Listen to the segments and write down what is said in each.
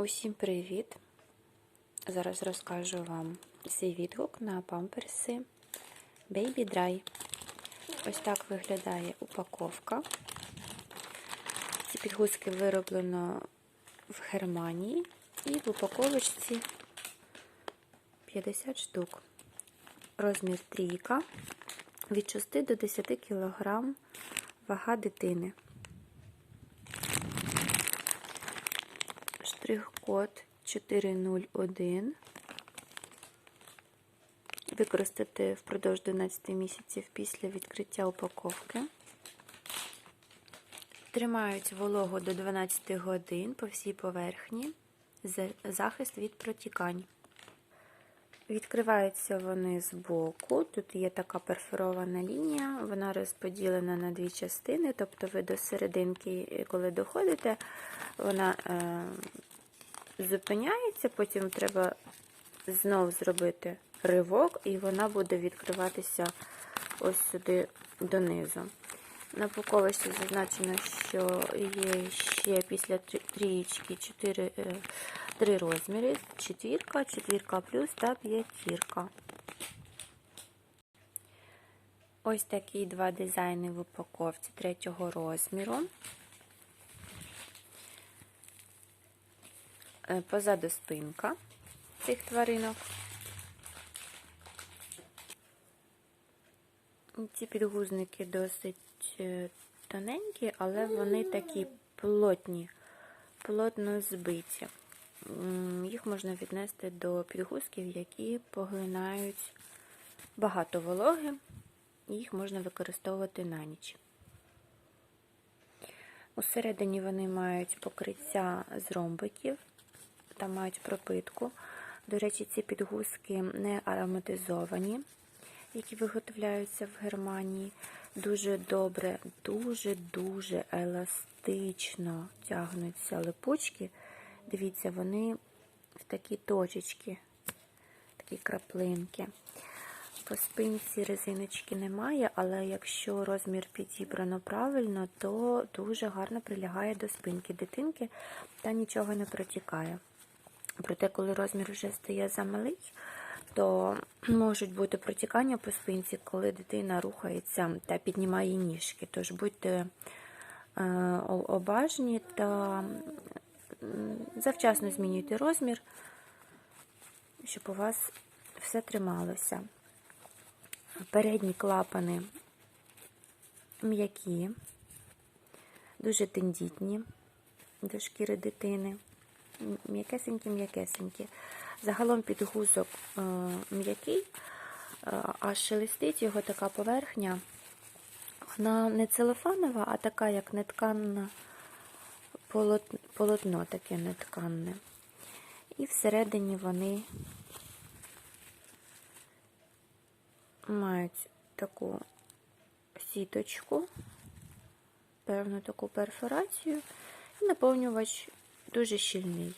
Усім привіт! Зараз розкажу вам свій відгук на памперси Baby Dry. Ось так виглядає упаковка. Ці підгузки вироблено в Германії і в упаковочці 50 штук. Розмір трійка від 6 до 10 кг вага дитини. Штрих-код 401. Використати впродовж 12 місяців після відкриття упаковки. Тримають вологу до 12 годин по всій поверхні. Захист від протікань. Відкриваються вони з боку. Тут є така перфорована лінія, вона розподілена на дві частини, тобто ви до серединки, коли доходите, вона е, зупиняється, потім треба знов зробити ривок, і вона буде відкриватися ось сюди донизу. На упаковочці зазначено, що є ще після трієчки 4, 3 розміри: четвірка, четвірка плюс та п'ятірка. Ось такі два дизайни в упаковці третього розміру. Позаду спинка цих тваринок. Ці підгузники досить тоненькі, але вони такі плотні, плотно збиті. Їх можна віднести до підгузків, які поглинають багато вологи, і їх можна використовувати на ніч. Усередині вони мають покриття з ромбиків та мають пропитку. До речі, ці підгузки не ароматизовані, які виготовляються в Германії. Дуже добре, дуже-дуже еластично тягнуться липучки. Дивіться, вони в такі точечки, такі краплинки. По спинці резиночки немає, але якщо розмір підібрано правильно, то дуже гарно прилягає до спинки дитинки та нічого не протікає. Проте, коли розмір вже стає замалий, то можуть бути протікання по спинці, коли дитина рухається та піднімає ніжки. Тож будьте обажні та завчасно змінюйте розмір, щоб у вас все трималося. Передні клапани м'які, дуже тендітні до шкіри дитини. М'якесенькі-м'якесенькі. Загалом підгузок е, м'який, а шелестить його така поверхня. Вона не целофанова, а така, як нетканна полотно, таке нетканне. І всередині вони мають таку сіточку, певну таку перфорацію, і наповнювач дуже щільний.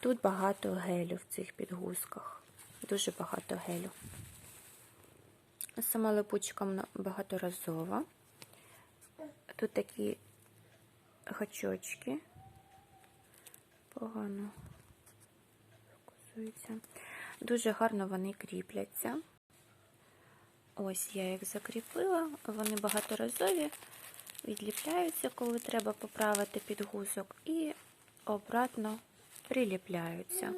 Тут багато гелю в цих підгузках, дуже багато гелю. Сама липучка багаторазова. Тут такі гачочки, погано фокусуються. Дуже гарно вони кріпляться. Ось я їх закріпила, вони багаторазові, відліпляються, коли треба поправити підгузок, і обратно приліпляються.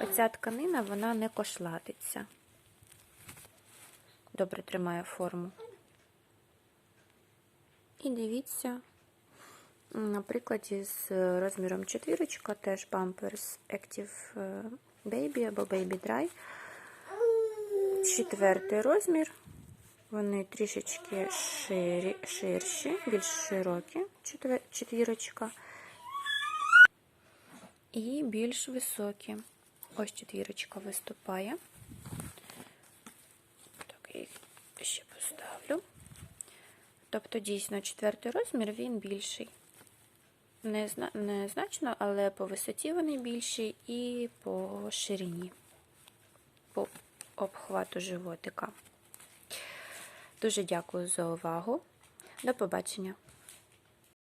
Оця тканина вона не кошлатиться. Добре тримає форму. І дивіться, на прикладі з розміром четвірочка, теж Pampers Active Baby або Baby Dry. Четвертий розмір. Вони трішечки ширі, ширші, більш широкі, четвірочка. І більш високі. Ось четвірочка виступає. Так, я їх ще поставлю. Тобто, дійсно, четвертий розмір, він більший. Незначно, але по висоті вони більші і по ширині, по обхвату животика. Дуже дякую за увагу. До побачення!